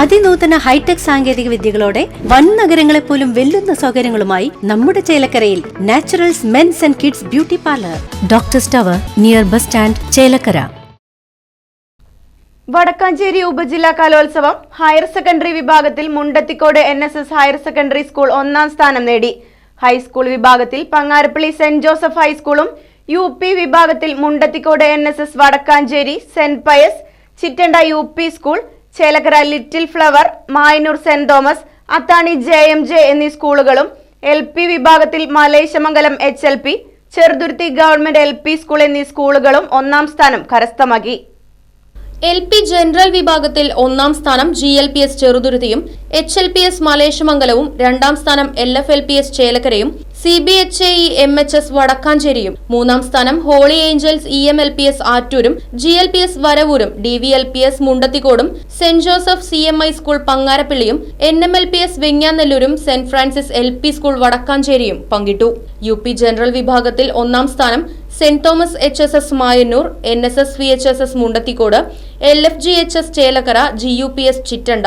അതിനൂതന hi tech സാങ്കേതിക വിദ്യകളോടെ വൻ നഗരങ്ങളെ പോലും വെല്ലുന്ന സൗകര്യങ്ങളുമായി നമ്മുടെ ചേലക്കരയിൽ naturals men's and kids beauty parlour. Doctor സ്റ്റവർ near bus stand Chelakkara. Vadakkanchery ഉപജില്ലാ കലോത്സവം ഹയർ സെക്കൻഡറി വിഭാഗത്തിൽ Mundathikode N S S higher secondary school ഒന്നാം സ്ഥാനം നേടി. ഹൈസ്കൂൾ വിഭാഗത്തിൽ പങ്ങാരപ്പള്ളി സെന്റ് ജോസഫ് ഹൈസ്കൂളും യു പി വിഭാഗത്തിൽ Mundathikode N S S Vadakkanchery saint Pius Chittanda U P school Chelakkara little flower Mayannur saint Thomas Athani J M J എന്നീ സ്കൂളുകളും L P വിഭാഗത്തിൽ Maleshamangalam H L P Cheruthuruthy government L P school എന്നീ സ്കൂളുകളും ഒന്നാം സ്ഥാനം കരസ്ഥമാക്കി. L P general വിഭാഗത്തിൽ ഒന്നാം സ്ഥാനം ജി എൽ പി എസ് ചെറുതുരുത്തിയും എച്ച് എൽ പി എസ് മലേശമംഗലവും രണ്ടാം സ്ഥാനം L F L P S ചേലക്കരയും C B H E M H S വടക്കാഞ്ചേരിയും. മൂന്നാം സ്ഥാനം holy angels E M L P S ആറ്റൂരും G L P S വരവൂരും D V L P S മുണ്ടത്തിക്കോടും saint Joseph C M I school പങ്ങാരപ്പള്ളിയും N M L P S വെങ്ങാനെല്ലൂരും saint Francis L P school വടക്കാഞ്ചേരിയും പങ്കിട്ടു. U P general വിഭാഗത്തിൽ ഒന്നാം സ്ഥാനം saint Thomas H S S Mayannur N S S V H S S Mundathikode L F G H S Chelakkara G U P S Chittanda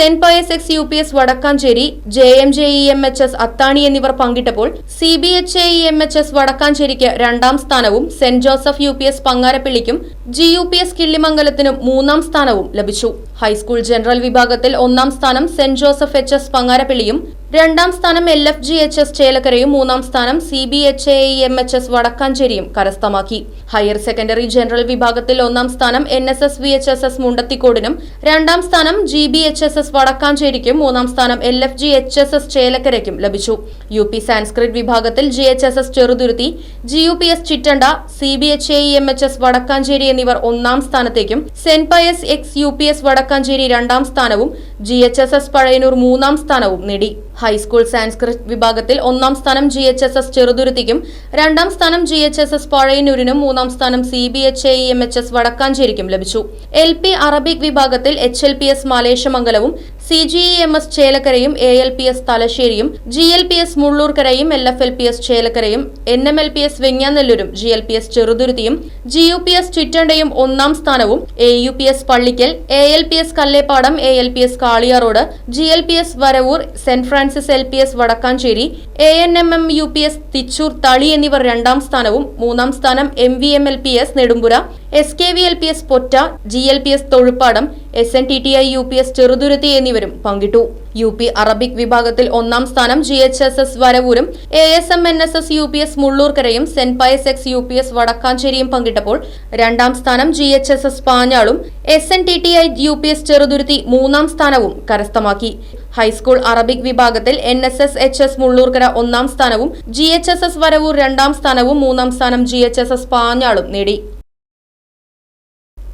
saint Pius X U P S Vadakkanchery J M J E M H S Athani എന്നിവർ പങ്കിട്ടപ്പോൾ C B H A E M H S വടക്കാഞ്ചേരിക്ക് രണ്ടാം സ്ഥാനവും saint Joseph U P S പങ്ങാരപ്പള്ളിക്കും G U P S കിള്ളിമംഗലത്തിനും മൂന്നാം സ്ഥാനവും ലഭിച്ചു. High school general വിഭാഗത്തിൽ ഒന്നാം സ്ഥാനം saint Joseph H S പങ്ങാരപ്പള്ളിയും രണ്ടാം സ്ഥാനം L F G H S ചേലക്കരയും മൂന്നാം സ്ഥാനം C B H A M H S വടക്കാഞ്ചേരിയും കരസ്ഥമാക്കി. ഹയർ സെക്കൻഡറി ജനറൽ വിഭാഗത്തിൽ ഒന്നാം സ്ഥാനം N S S V H S S മുണ്ടത്തിക്കോടിനും രണ്ടാം സ്ഥാനം G B H S S വടക്കാഞ്ചേരിക്കും മൂന്നാം സ്ഥാനം L F G H S S ചേലക്കരയ്ക്കും ലഭിച്ചു. യു പി സാൻസ്ക്രിറ്റ് വിഭാഗത്തിൽ G H S S Cheruthuruthy G U P S Chittanda C B H A M H S Vadakkanchery എന്നിവർ ഒന്നാം സ്ഥാനത്തേക്കും saint Pius X U P S Vadakkanchery രണ്ടാം സ്ഥാനവും G H S S Pazhayannur മൂന്നാം സ്ഥാനവും നേടി. High school Sanskrit വിഭാഗത്തിൽ ഒന്നാം സ്ഥാനം ജി എച്ച് എസ് എസ് ചെറുതുരുത്തിക്കും രണ്ടാം സ്ഥാനം ജി എച്ച് എസ് എസ് പഴയന്നൂരിനും മൂന്നാം സ്ഥാനം C B H A M H S വടക്കാഞ്ചേരിക്കും ലഭിച്ചു. എൽ പി അറബിക് വിഭാഗത്തിൽ H L P S മലേശമംഗലവും C G E M S ചേലക്കരയും A L P S തലശ്ശേരിയും G L P S മുള്ളൂർക്കരയും L F L P S ചേലക്കരയും N M L P S വെങ്ങാനെല്ലൂരും G L P S ചെറുതുരുത്തിയും G U P S ചിറ്റണ്ടയും ഒന്നാം സ്ഥാനവും A U P S Pallikkal A L P S Kallepadam A L P S Kaliyaroad G L P S Varavoor saint Francis L P S Vadakkanchery A N M M U P S Thichur Thali എന്നിവർ രണ്ടാം സ്ഥാനവും മൂന്നാം സ്ഥാനം M V M L P S Nedumpura S K V L P S Potta G L P S Thozhuppadam S N T T I U P S Cheruthuruthy എന്നിവരും പങ്കിട്ടു. U P Arabic വിഭാഗത്തിൽ ഒന്നാം സ്ഥാനം G H S S വരവൂരും A S M N S S U P S മുള്ളൂർക്കരയും saint Pius X U P S വടക്കാഞ്ചേരിയും പങ്കിട്ടപ്പോൾ രണ്ടാം സ്ഥാനം G H S S പാഞ്ഞാളും S N T T I U P S Cheruthuruthy മൂന്നാം സ്ഥാനവും കരസ്ഥമാക്കി. High school Arabic വിഭാഗത്തിൽ N S S H S Mullurkara ഒന്നാം സ്ഥാനവും G H S S Varavoor രണ്ടാം സ്ഥാനവും മൂന്നാം സ്ഥാനം ജി എച്ച് എസ് എസ് പാഞ്ഞാളും നേടി.